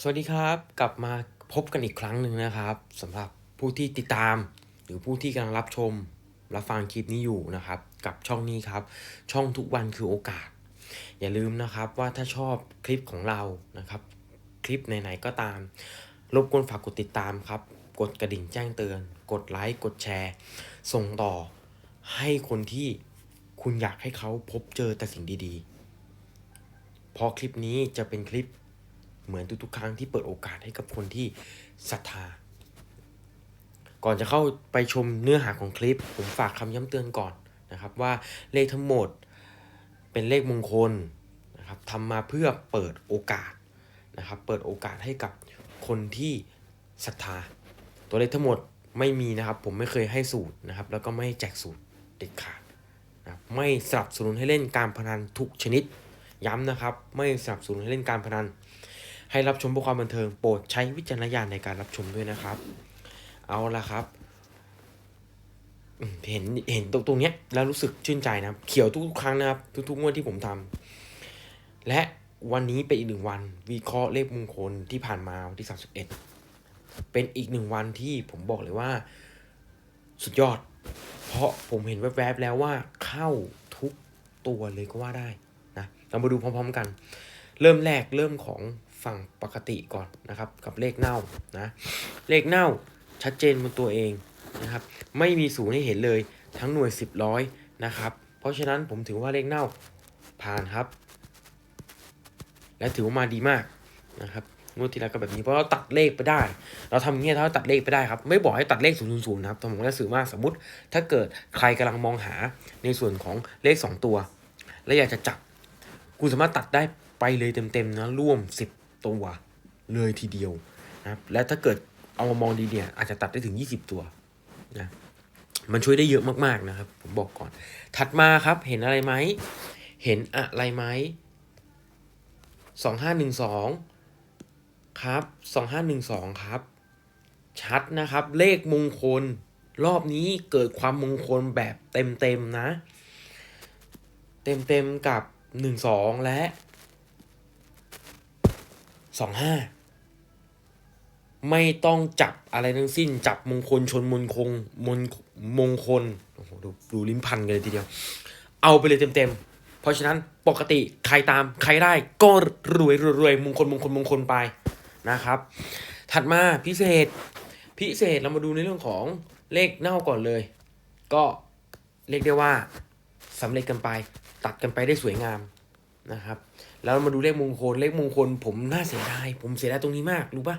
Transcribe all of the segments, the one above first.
สวัสดีครับ กลับมาพบกันอีกครั้งหนึ่งนะครับสำหรับผู้ที่ติดตาม หรือผู้ที่กำลังรับชม รับฟังคลิปนี้อยู่นะครับ กับช่องนี้ครับ ช่องทุกวันคือโอกาส อย่าลืมนะครับว่าถ้าชอบคลิปของเรานะครับ คลิปไหนๆก็ตาม รบกวนฝากกดติดตามครับ กดกระดิ่งแจ้งเตือน กดไลค์กดแชร์ ส่งต่อให้คนที่คุณอยากให้เขาพบเจอแต่สิ่งดีๆเพราะคลิปนี้จะเป็นคลิป เหมือนทุกๆ ครั้งที่เปิดโอกาสให้กับคนที่ศรัทธา ก่อนจะเข้าไปชมเนื้อหาของคลิป ผมฝากคำย้ำเตือนก่อนนะครับว่าเลขทั้งหมดเป็นเลขมงคลนะครับทำมาเพื่อเปิดโอกาสนะครับเปิดโอกาสให้กับคนที่ศรัทธา ตัวเลขทั้งหมดไม่มีนะครับ ผมไม่เคยให้สูตรนะครับ แล้วก็ไม่แจกสูตรเด็ดขาดนะไม่สนับสนุนให้เล่นการพนันทุกชนิด ย้ำนะครับ ไม่สนับสนุนให้เล่นการพนัน ให้รับชมเพื่อความบันเทิงโปรดใช้วิจารณญาณในการรับชมด้วยนะครับ เอาละครับเห็นเห็นตรงตรงเนี้ยแล้วรู้สึกชื่นใจนะครับ เขียวทุกครั้งนะครับ ทุกๆงวดที่ผมทำและวันนี้เป็นอีกหนึ่งวัน วิเคราะห์เลขมงคลที่ผ่านมาวันที่31เป็นอีกหนึ่งวันที่ผมบอกเลยว่า สุดยอด เพราะผมเห็นแวบๆแล้วว่าเข้าทุกตัวเลยก็ว่าได้นะเรามาดูพร้อมๆกัน เริ่มแรกเริ่มของ ฝั่งปกติก่อนนะครับกับเลขเน่านะเลขเน่าชัดเจนบนตัวเองนะครับไม่มีศูนย์ให้เห็นเลยทั้งหน่วย 10ร้อยนะครับเพราะฉะนั้นผมถือว่าเลขเน่าผ่านครับ และถือว่ามาดีมากนะครับงวดที่แล้วก็แบบนี้เพราะเราตัดเลขไปได้ เราทำอย่างเงี้ยถ้าเราตัดเลขไปได้ครับ ไม่บอกให้ตัดเลข0 0 0นะครับแต่ผมก็สื่อว่าสมมติ ถ้าเกิดใครกำลังมองหาในส่วนของเลข 2 ตัว และอยากจะจับคุณสามารถตัดได้ไปเลยเต็มๆนะร่วม 10 ตัวเลยทีเดียวนะครับและถ้าเกิดเอามามองดีเนี่ยอาจจะตัดได้ถึง 20 ตัวนะมันช่วยได้เยอะมากๆนะครับ ผมบอกก่อน ถัดมาครับเห็นอะไรไหม เห็นอะไรไหมสองห้าหนึ่งสองครับสองห้าหนึ่งสองครับ ชัดนะครับ เลขมงคล รอบนี้เกิดความมงคลแบบเต็มๆนะ เต็มๆกับหนึ่งสองและ สองห้าไม่ต้องจับอะไรทั้งสิ้น จับมงคลชนมงคลมงมงคลโอ้โหดูดูลิ้นพันกันเลยทีเดียว เอาไปเลยเต็มๆ เพราะฉะนั้นปกติใครตามใครได้ก็รวยรวยรวยมงคลมงคลมงคลไปนะครับ ถัดมาพิเศษพิเศษเรามาดูในเรื่องของเลขเน่าก่อนเลย ก็เรียกได้ว่าสำเร็จกันไป ตัดกันไปได้สวยงามนะครับ แล้วมาดูเลขมงคลเลขมงคล ผมน่าเสียดายผมเสียดายตรงนี้มากรู้ปะ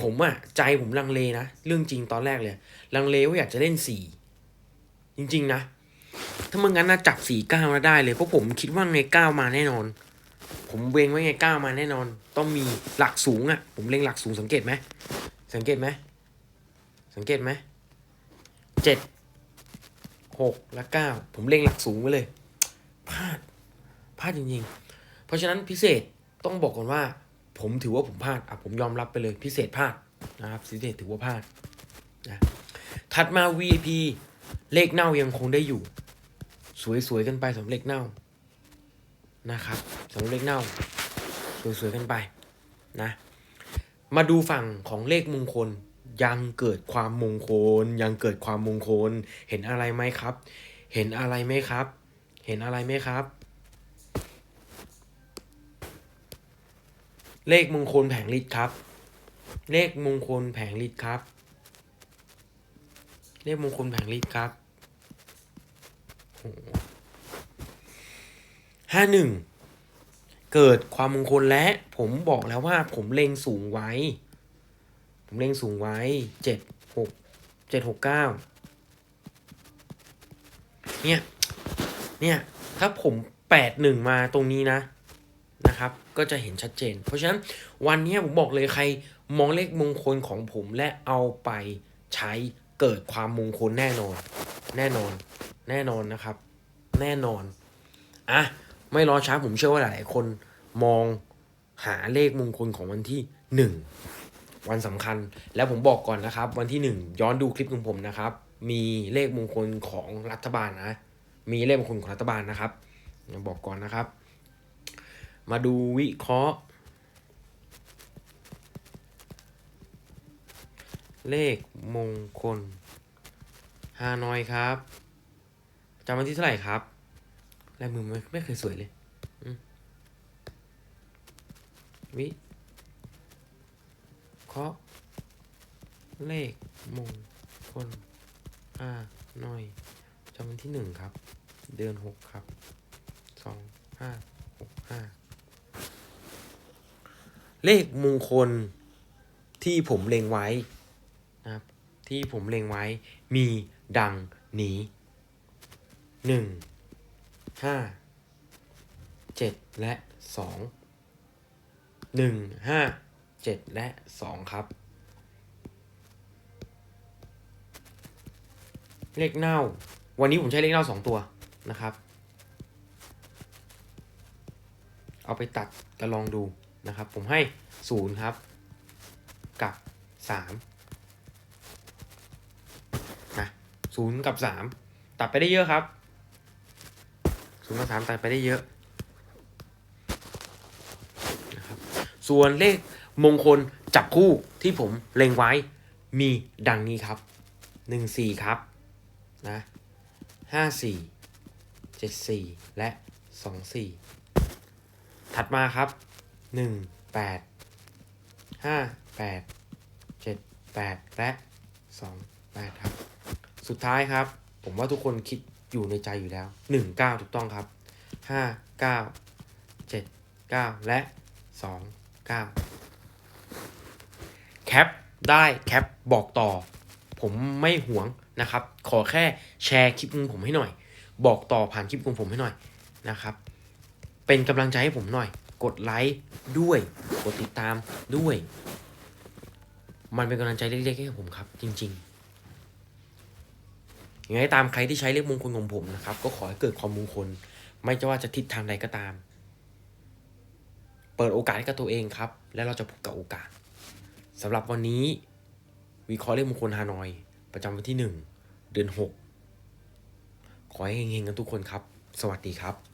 ผมอะใจผมลังเลนะเรื่องจริงตอนแรกเลย ลังเลว่าอยากจะเล่นสี่จริง ๆ นะ ถ้าเมื่องั้นนะจับสี่เก้ามาได้เลยเพราะผมคิดว่าไงเก้ามาแน่นอน ผมเวงไว้ไงเก้ามาแน่นอน ต้องมีหลักสูงอะ่ะผมเล็งหลักสูงสังเกตไหมสังเกตไหมสังเกตไหมเจ็ดหกและเก้าผมเล็งหลักสูงไว้เลยพลาด พลาดจริง ๆ เพราะฉะนั้นพิเศษต้องบอกก่อนว่า ผมถือว่าผมพลาดอะผมยอมรับไปเลยพิเศษพลาดนะครับพิเศษถือว่าพลาดนะถัดมา VIP เลขเน่ายังคงได้อยู่ สวยๆกันไปสำหรับเลขเน่านะครับสำหรับเลขเน่า สวยๆกันไปนะมาดูฝั่งของเลขมงคลยังเกิดความมงคล ยังเกิดความมงคล เห็นอะไรไหมครับ เห็นอะไรไหมครับ เห็นอะไรไหมครับ เลขมงคลแผงฤทธิ์ครับ เลขมงคลแผงฤทธิ์ครับ เลขมงคลแผงฤทธิ์ครับห้าหนึ่งเกิดความมงคลและผมบอกแล้วว่าผมเล็งสูงไว้ ผมเล็งสูงไว้เจ็ดหกเจ็ดหกเก้าเนี่ย เนี่ย ถ้าผมแปดหนึ่งมาตรงนี้นะ นะครับก็จะเห็นชัดเจน เพราะฉะนั้นวันนี้ผมบอกเลยใครมองเลขมงคลของผมและเอาไปใช้เกิดความมงคลแน่นอน แน่นอน แน่นอนนะครับ แน่นอนอะไม่รอช้าผมเชื่อว่าหลายๆคนมองหาเลขมงคลของวันที่หนึ่งวันสำคัญแล้วผมบอกก่อนนะครับ วันที่หนึ่งย้อนดูคลิปของผมนะครับ มีเลขมงคลของรัฐบาลนะ มีเลขมงคลของรัฐบาลนะครับบอกก่อนนะครับ มาดูวิเคราะห์ เลขมงคลฮานอยครับจำวันที่เท่าไหร่ครับลายมือไม่ไม่เคยสวยเลยวิเคราะห์เลขมงคลอาหน่อยจำวันที่หนึ่งครับ เดือนหกครับสองห้าหกห้า เลขมงคลที่ผมเล็งไว้นะครับที่ผมเล็งไว้มีดังนี้หนึ่งห้าเจ็ดและสองหนึ่งห้าเจ็ดและสองครับ เลขเน่า วันนี้ผมใช้เลขเน่าสองตัวนะครับ เอาไปตัดจะลองดู นะครับ ผมให้ศูนย์ครับ กับสามนะศูนย์กับสามตัดไปได้เยอะครับศูนย์กับสามตัดไปได้เยอะนะครับส่วนเลขมงคลจับคู่ที่ผมเล็งไว้มีดังนี้ครับหนึ่งสี่ครับ นะห้าสี่เจ็ดสี่และสองสี่ถัดมาครับ หนึ่งแปดห้าแปดเจ็ดแปดและสองแปดครับ สุดท้ายครับ ผมว่าทุกคนคิดอยู่ในใจอยู่แล้วหนึ่งเก้าถูกต้องครับห้าเก้าเจ็ดเก้าและสองเก้าแคปได้แคปบอกต่อ ผมไม่หวงนะครับ ขอแค่แชร์คลิปของผมให้หน่อย บอกต่อผ่านคลิปของผมให้หน่อยนะครับ เป็นกำลังใจให้ผมหน่อย กดไลค์ด้วย กดติดตามด้วย มันเป็นกำลังใจเล็กๆให้กับผมครับ จริงๆยังไงตามใครที่ใช้เลขมงคลของผมนะครับ ก็ขอให้เกิดความมงคล ไม่ว่าจะทิศทางใดก็ตาม เปิดโอกาสให้กับตัวเองครับ และเราจะพบกับโอกาสสำหรับวันนี้วิเคราะห์เลขมงคลฮานอย ประจำวันที่หนึ่งเดือนหกขอให้เฮงๆกันทุกคนครับ สวัสดีครับ